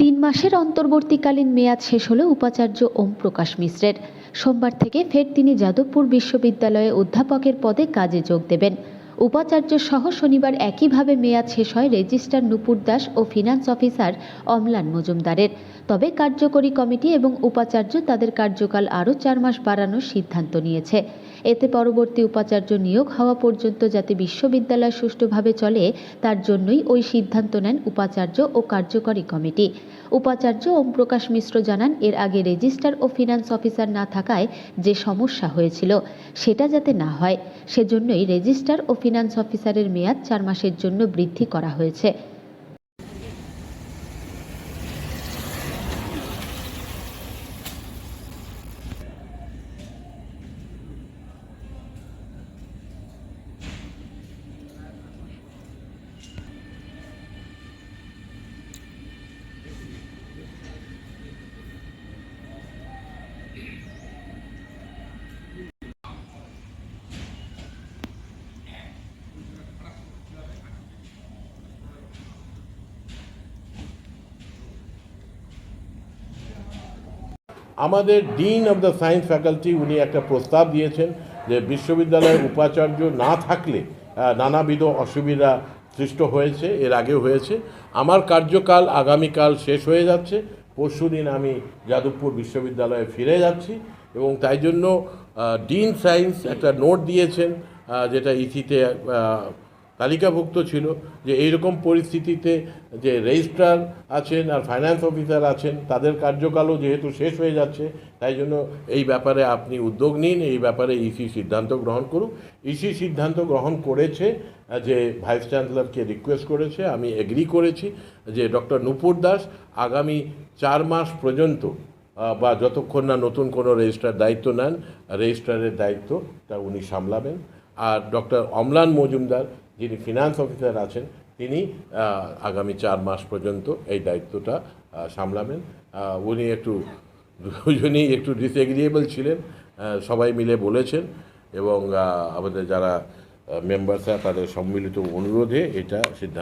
তিন মাসের অন্তর্বর্তীকালীন মেয়াদ শেষ হলো উপাচার্য ওম প্রকাশ মিশ্রের। সোমবার থেকে ফের তিনি যাদবপুর বিশ্ববিদ্যালয়ে অধ্যাপকের পদে কাজে যোগ দেবেন। উপাচার্য সহ শনিবার একইভাবে মেয়াদ শেষ হয় রেজিস্ট্রার নুপুর দাস ও ফিনান্স অফিসার অমলান মজুমদারের। তবে কার্যকরী কমিটি এবং উপাচার্য তাদের কার্যকাল আরও চার মাস বাড়ানোর সিদ্ধান্ত নিয়েছে। এতে পরবর্তী উপাচার্য নিয়োগ হওয়া পর্যন্ত যাতে বিশ্ববিদ্যালয় সুষ্ঠুভাবে চলে, তার জন্যই ওই সিদ্ধান্ত নেন উপাচার্য ও কার্যকরী কমিটি। উপাচার্য ওম প্রকাশ মিশ্র জানান, এর আগে রেজিস্ট্রার ও ফিনান্স অফিসার না থাকায় যে সমস্যা হয়েছিল, সেটা যাতে না হয়। সেজন্যই রেজিস্ট্রার ও ফিনান্স অফিসারের মেয়াদ চার মাসের জন্য বৃদ্ধি করা হয়েছে। আমাদের dean of the science faculty উনি একটা প্রস্তাব দিয়েছেন যে বিশ্ববিদ্যালয়ের উপাচার্য না থাকলে নানাবিধ অসুবিধা সৃষ্ট হয়েছে, এর আগে হয়েছে। আমার কার্যকাল আগামীকাল শেষ হয়ে যাচ্ছে। পরশুদিন আমি যাদবপুর বিশ্ববিদ্যালয়ে ফিরে যাচ্ছি এবং তাই জন্য ডিন সায়েন্স একটা নোট দিয়েছেন যেটা ইসিতে তালিকাভুক্ত ছিল যে এইরকম পরিস্থিতিতে যে রেজিস্ট্রার আছেন আর ফাইন্যান্স অফিসার আছেন, তাদের কার্যকালও যেহেতু শেষ হয়ে যাচ্ছে, তাই জন্য এই ব্যাপারে আপনি উদ্যোগ নিন, এই ব্যাপারে ইসি সিদ্ধান্ত গ্রহণ করুক। ইসি সিদ্ধান্ত গ্রহণ করেছে, যে ভাইস চ্যান্সেলরকে রিকোয়েস্ট করেছে, আমি এগ্রি করেছি যে ডক্টর নুপুর দাস আগামী চার মাস পর্যন্ত বা যতক্ষণ না নতুন কোনো রেজিস্ট্রার দায়িত্ব নেন, রেজিস্ট্রারের দায়িত্ব তা উনি সামলাবেন। আর ডক্টর অমলান মজুমদার, যিনি ফিনান্স অফিসার আছেন, তিনি আগামী চার মাস পর্যন্ত এই দায়িত্বটা সামলাবেন। উনি একটু, দুজনেই একটু ডিসএগ্রিয়েবল ছিলেন সবাই মিলে বলেছেন এবং আমাদের যারা মেম্বার তাদের সম্মিলিত অনুরোধে এটা সিদ্ধান্ত